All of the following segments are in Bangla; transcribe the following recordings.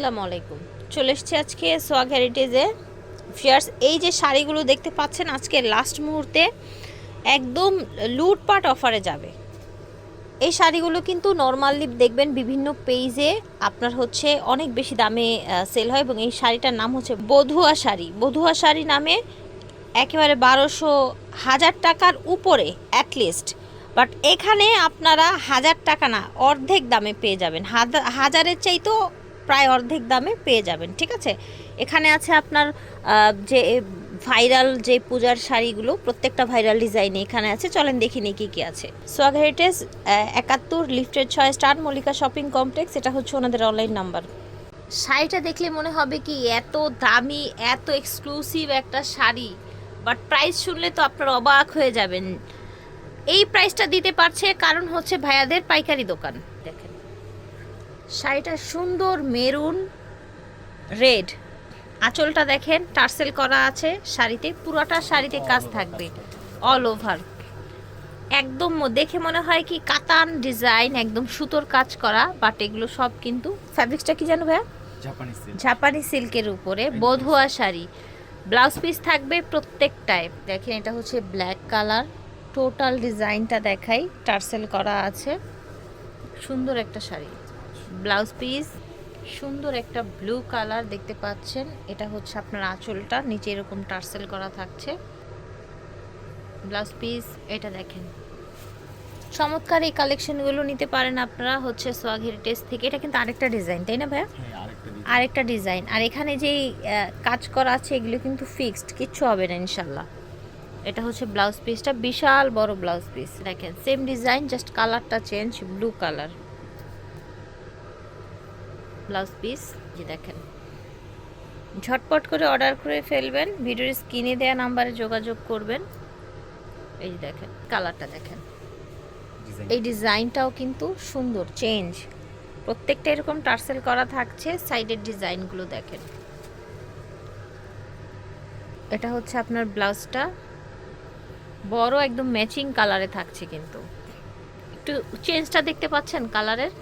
আসসালামু আলাইকুম। চলে এসেছি আজকে সোয়াগ হেরিটেজে। ফিয়ার্স এই যে শাড়িগুলো দেখতে পাচ্ছেন আজকে লাস্ট মুহূর্তে, একদম লুটপাট অফারে যাবে। এই শাড়িগুলো কিন্তু নর্মালি দেখবেন বিভিন্ন পেজে আপনার হচ্ছে অনেক বেশি দামে সেল হয় এবং এই শাড়িটার নাম হচ্ছে বধুয়া শাড়ি। বধুয়া শাড়ি নামে একেবারে বারোশো হাজার টাকার উপরে অ্যাটলিস্ট বাট এখানে আপনারা হাজার টাকা না, অর্ধেক দামে পেয়ে যাবেন। হাজার হাজারের চাইতেও প্রায় অর্ধেক দামে পেয়ে যাবেন, ঠিক আছে? এখানে আছে আপনার যে ভাইরাল যে পূজার শাড়িগুলো, প্রত্যেকটা ভাইরাল ডিজাইনে এখানে আছে। চলেন দেখি নিই কী কী আছে। সোয়াগ হেরিটেজ একাত্তর লিফটেড ছয়, স্টার মল্লিকা শপিং কমপ্লেক্স, এটা হচ্ছে ওনাদের অনলাইন নাম্বার। শাড়িটা দেখলে মনে হবে কি, এত দামি, এত এক্সক্লুসিভ একটা শাড়ি বাট প্রাইস শুনলে তো আপনার অবাক হয়ে যাবেন। এই প্রাইসটা দিতে পারছে কারণ হচ্ছে ভাইয়াদের পাইকারি দোকান, দেখেন। শাড়িটা সুন্দর মেরুন রেড। আঁচলটা দেখেন টার্সেল করা আছে শাড়িতে পুরোটা শাড়িতে কাজ থাকবে অল ওভার একদম দেখে মনে হয় কি কাতান ডিজাইন একদম সুতোর কাজ করা বাট এগুলো সব কিন্তু ফ্যাব্রিক্সটা কি জানো ভাইয়া? জাপানি জাপানি সিল্কের উপরে বধুয়া শাড়ি। ব্লাউজ পিস থাকবে প্রত্যেকটায়। দেখেন এটা হচ্ছে ব্ল্যাক কালার টোটাল ডিজাইনটা দেখাই টার্সেল করা আছে। সুন্দর একটা শাড়ি। Blouse piece. সুন্দর একটা ব্লু কালার দেখতে পাচ্ছেন। এটা হচ্ছে আপনার আঁচলটা। নিচে এরকম টার্সেল করা থাকছে। ব্লাউজ পিস এটা দেখেন। চমৎকার এই কালেকশনগুলো নিতে পারেন আপনারা হচ্ছে সোয়াগ হেরিটেজ থেকে। এটা কিন্তু আরেকটা ডিজাইন তাই না ভাইয়া? হ্যাঁ আরেকটা ডিজাইন আর এখানে যেই কাজ করা আছে এগুলো কিন্তু ফিক্সড কিচ্ছু হবে না ইনশাল্লাহ এটা হচ্ছে ব্লাউজ পিসটা বিশাল বড় ব্লাউজ পিস। দেখেন সেম ডিজাইন জাস্ট কালারটা change blue colour blouse piece যে দেখেন। ঝটপট করে অর্ডার করে ফেলবেন ভিডিওর স্ক্রিনে দেওয়া নাম্বারে যোগাযোগ করবেন। এই যে দেখেন কালারটা দেখেন। এই ডিজাইনটাও কিন্তু সুন্দর চেঞ্জ। প্রত্যেকটা এরকম টার্সেল করা থাকছে সাইডের ডিজাইনগুলো দেখেন। এটা হচ্ছে আপনার ব্লাউজটা। বড় একদম ম্যাচিং কালারে থাকছে কিন্তু। একটু চেঞ্জটা দেখতে পাচ্ছেন কালারের?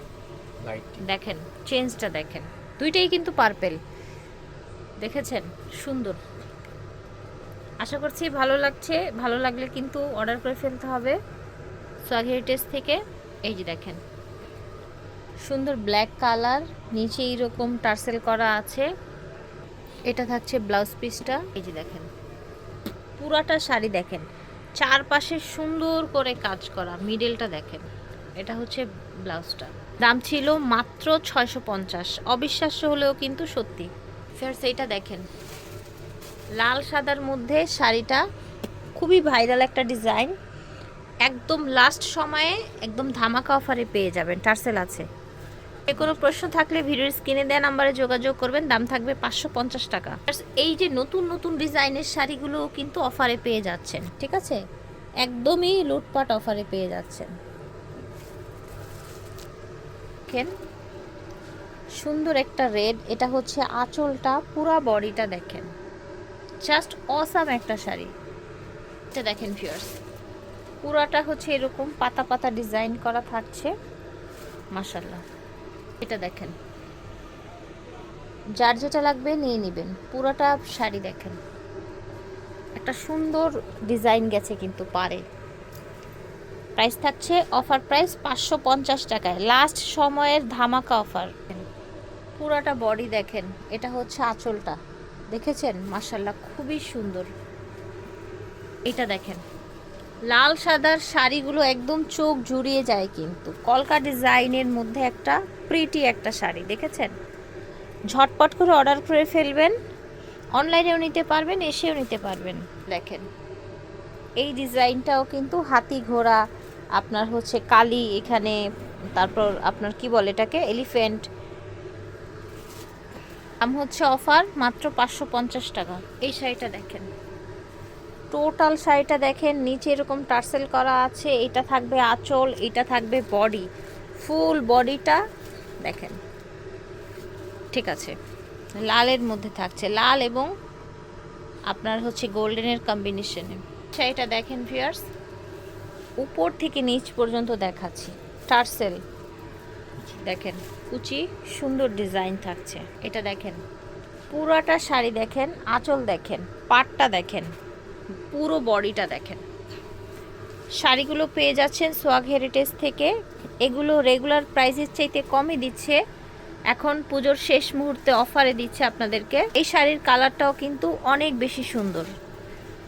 দেখেন চেঞ্জটা দেখেন। দুইটাই কিন্তু পার্পেল দেখেছেন? সুন্দর। আশা করছি ভালো লাগছে। ভালো লাগলে কিন্তু অর্ডার করে ফেলতে হবে। সোয়াগ হেরিটেজ থেকে। এই যে দেখেন। সুন্দর ব্ল্যাক কালার নিচে এইরকম টার্সেল করা আছে। এটা থাকছে ব্লাউজ পিসটা এই যে দেখেন। পুরাটা শাড়ি দেখেন। চারপাশে সুন্দর করে কাজ করা। মিডলটা দেখেন। এটা হচ্ছে ব্লাউজটা দাম ছিল মাত্র ছয়শো পঞ্চাশ। অবিশ্বাস্য হলেও কিন্তু সত্যি। ফেরস এইটা দেখেন। লাল সাদার মধ্যে শাড়িটা খুবই ভাইরাল একটা ডিজাইন। একদম লাস্ট সময়ে একদম ধামাকা অফারে পেয়ে যাবেন। টার্সেল আছে। যে কোনো প্রশ্ন থাকলে ভিডিওর স্ক্রিনে দেওয়া নাম্বারে যোগাযোগ করবেন। দাম থাকবে পাঁচশো পঞ্চাশ টাকা। এই যে নতুন নতুন ডিজাইনের শাড়িগুলো কিন্তু অফারে পেয়ে যাচ্ছেন। ঠিক আছে? একদমই লুটপাট অফারে পেয়ে যাচ্ছেন। দেখেন। সুন্দর একটা রেড এটা হচ্ছে আঁচলটা, পুরা বডিটা দেখেন। জাস্ট অসাম একটা শাড়ি। এটা দেখেন ফিয়ার্স পুরাটা হচ্ছে এরকম পাতা পাতা ডিজাইন করা থাকছে। মাশাল্লাহ এটা দেখেন। যার যেটা লাগবে নিয়ে নেবেন। পুরোটা শাড়ি দেখেন। একটা সুন্দর ডিজাইন গেছে কিন্তু পারে প্রাইস থাকছে অফার প্রাইস পাঁচশো পঞ্চাশ টাকায়। লাস্ট সময়ের ধামাকা অফার। পুরাটা বডি দেখেন, এটা হচ্ছে আঁচলটা। দেখেছেন? মাসাল্লাহ খুবই সুন্দর। এটা দেখেন। লাল সাদার শাড়িগুলো একদম চোখ জুড়িয়ে যায় কিন্তু। কলকা ডিজাইনের মধ্যে একটা প্রিটি একটা শাড়ি, দেখেছেন? ঝটপট করে অর্ডার করে ফেলবেন। অনলাইনেও নিতে পারবেন, এসেও নিতে পারবেন। দেখেন, এই ডিজাইনটাও কিন্তু হাতি ঘোড়া আপনার হচ্ছে কালি এখানে, তারপর আপনার কি বলে এটাকে? এলিফ্যান্ট। দাম হচ্ছে অফার মাত্র পাঁচশো পঞ্চাশ টাকা। এই শাড়িটা দেখেন। টোটাল শাড়িটা দেখেন, নিচে এরকম টার্সেল করা আছে, এটা থাকবে আঁচল, এটা থাকবে বডি। ফুল বডিটা দেখেন। ঠিক আছে। লালের মধ্যে থাকছে, লাল এবং আপনার হচ্ছে গোল্ডেনের কম্বিনেশনে। শাড়িটা দেখেন ভিয়ার্স উপর থেকে নিচ পর্যন্ত দেখাচ্ছি। টার্সেল দেখেন, কুচি, সুন্দর ডিজাইন থাকছে। এটা দেখেন, পুরাটা শাড়ি দেখেন, আঁচল দেখেন, পাটটা দেখেন, পুরো বডিটা দেখেন। শাড়িগুলো পেয়ে যাচ্ছেন সোয়াগ হেরিটেজ থেকে। এগুলো রেগুলার প্রাইসের চাইতে কমই দিচ্ছে। এখন পুজোর শেষ মুহূর্তে অফারে দিচ্ছে আপনাদেরকে। এই শাড়ির কালারটাও কিন্তু অনেক বেশি সুন্দর।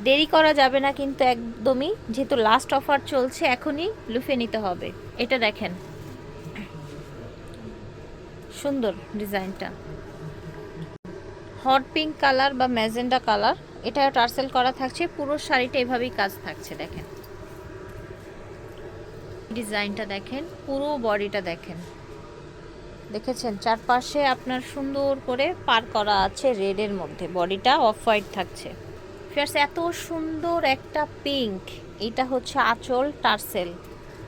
দেরি করা যাবে না কিন্তু একদমই, যেহেতু লাস্ট অফার চলছে, এখনই লুফে নিতে হবে। এটা দেখেন। সুন্দর ডিজাইনটা। হট পিঙ্ক কালার বা ম্যাজেন্ডা কালার এটা টার্সেল করা থাকছে, পুরো শাড়িটা এভাবেই কাজ থাকছে, দেখেন। ডিজাইনটা দেখেন, পুরো বডিটা দেখেন। দেখেছেন? চারপাশে আপনার সুন্দর করে পার করা আছে রেডের মধ্যে, বডিটা অফ হোয়াইট থাকছে। ফিয়ার্স, এত সুন্দর একটা পিঙ্ক এটা হচ্ছে আঁচল, টার্সেল।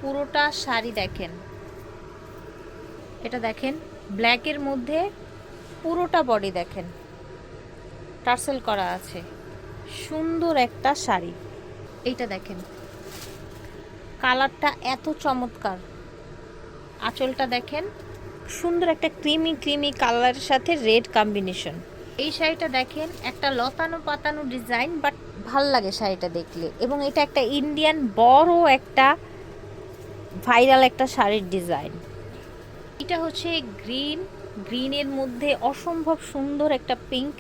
পুরোটা শাড়ি দেখেন। এটা দেখেন ব্ল্যাকের মধ্যে পুরোটা বডি দেখেন। টার্সেল করা আছে। সুন্দর একটা শাড়ি। এইটা দেখেন। কালারটা এত চমৎকার। আঁচলটা দেখেন, সুন্দর একটা ক্রিমি ক্রিমি কালারের সাথে রেড কম্বিনেশন এই শাড়িটা দেখেন, একটা লতানো পাতানো ডিজাইন বাট ভালো লাগে শাড়িটা দেখলে। এবং এটা একটা ইন্ডিয়ান বড় একটা ভাইরাল একটা শাড়ির ডিজাইন এটা হচ্ছে গ্রিন গ্রিনের মধ্যে অসম্ভব সুন্দর একটা পিঙ্ক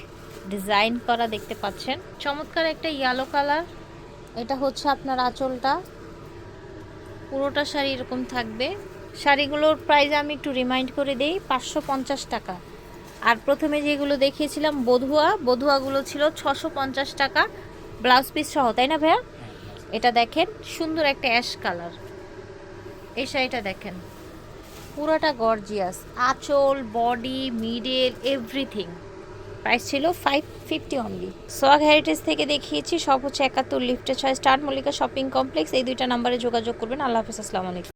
ডিজাইন করা দেখতে পাচ্ছেন। চমৎকার একটা ইয়েলো কালার এটা হচ্ছে আপনার আঁচলটা। পুরোটা শাড়ি এরকম থাকবে। শাড়িগুলোর প্রাইস আমি একটু রিমাইন্ড করে দিই, পাঁচশো পঞ্চাশ টাকা। আর প্রথমে যেগুলো দেখিয়েছিলাম, বধুয়া, বধুয়াগুলো ছিল ছশো পঞ্চাশ টাকা ব্লাউজ পিস সহ, তাই না ভাইয়া? এটা দেখেন, সুন্দর একটা অ্যাশ কালার এই শাড়িটা দেখেন, পুরোটা গর্জিয়াস আঁচল বডি মিডেল এভরিথিং প্রাইস ছিল five fifty only swag heritage থেকে দেখিয়েছি, সব হচ্ছে একাত্তর লিফটে ছয় স্টার মল্লিকা শপিং কমপ্লেক্স এই দুইটা নাম্বারে যোগাযোগ করবেন। আল্লাহ হাফিজ, আসসালামু আলাইকুম।